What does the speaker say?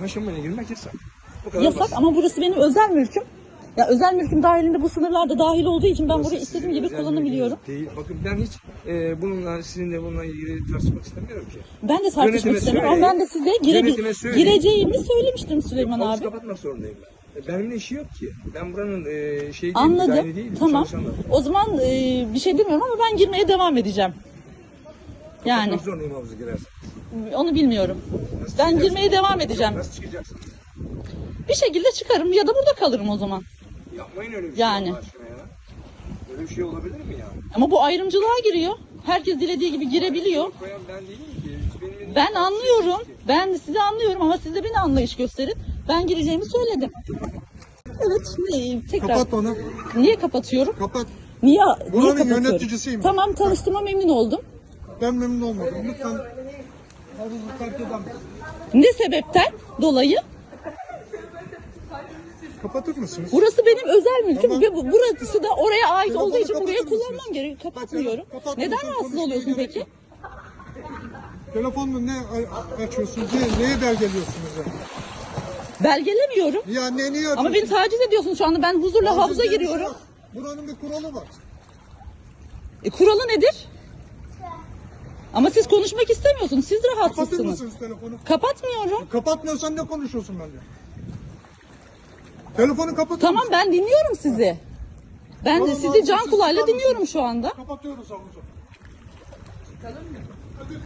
Haşamaya girmek yasak. Kadar Yasak basit. ama burası benim özel mülküm. Ya özel mülküm dahilinde bu sınırlar da dahil olduğu için ben Burası burayı sizin istediğim gibi özel kullanabiliyorum. mülkünüz Değil. Bakın ben hiç e, bununla sizinle bununla ilgili tartışmak istemiyorum ki. Ben de tartışmak Yönetime istemiyorum ama ben de size Yönetime söyleyin. gireceğimi söylemiştim Süleyman Havuzu abi. kapatmak zorundayım ben. E, Benimle işi yok ki. Ben buranın e, şey değil, Anladım. müdahale değilim, Tamam. çalışanlarım. O zaman e, bir şey demiyorum ama ben girmeye devam edeceğim. Yani Kapatmak zorundayım havuzu girersen. onu bilmiyorum. Ben girmeye devam edeceğim. Nasıl çıkacaksın? Bir şekilde çıkarım ya da burada kalırım o zaman. Yapmayın öyle bir Yani. şey Allah aşkına ya. Böyle bir şey olabilir mi ya? Ama bu ayrımcılığa giriyor. Herkes dilediği gibi girebiliyor. Koyan ben değilim ki. Benim elimde Ben şey anlıyorum. ki. Ben sizi anlıyorum ama siz de beni anlayış gösterin. Ben gireceğimi söyledim. Evet, tekrar. Kapat onu. Niye kapatıyorum? Kapat. Niye, niye Buranın kapatıyorum? yöneticisiyim. Tamam, tanıştığıma memnun oldum. Ben memnun olmadım. Lütfen havuzu terk eder? Ne sebepten dolayı? Kapatır mısınız? Burası benim özel mülküm Tamam. ve bu- burası da oraya ait Telefonu olduğu için buraya kapatır kullanmam mısınız? gerekiyor. Kapatmıyorum. Kapat, Neden rahatsız konuşmaya oluyorsun gerek peki? yok. Telefonla ne a- açıyorsunuz? Ne, neye belgeliyorsunuz yani? Belgelemiyorum. Ya ne, niye Ama beni taciz ediyorsun şu anda. Ben huzurla Taciz havuza diye bir şey giriyorum. yok. Buranın bir kuralı var. E, kuralı nedir? Ama siz konuşmak istemiyorsunuz. Siz Kapatır rahatsızsınız. mısınız telefonu? Kapatmıyorum. Kapatmıyorsan ne konuşuyorsun benimle? Telefonu kapatır Tamam mısın? ben dinliyorum sizi. Ben de sizi can siz kulağıyla çıkar dinliyorum şu anda. Kapatıyoruz havuzu.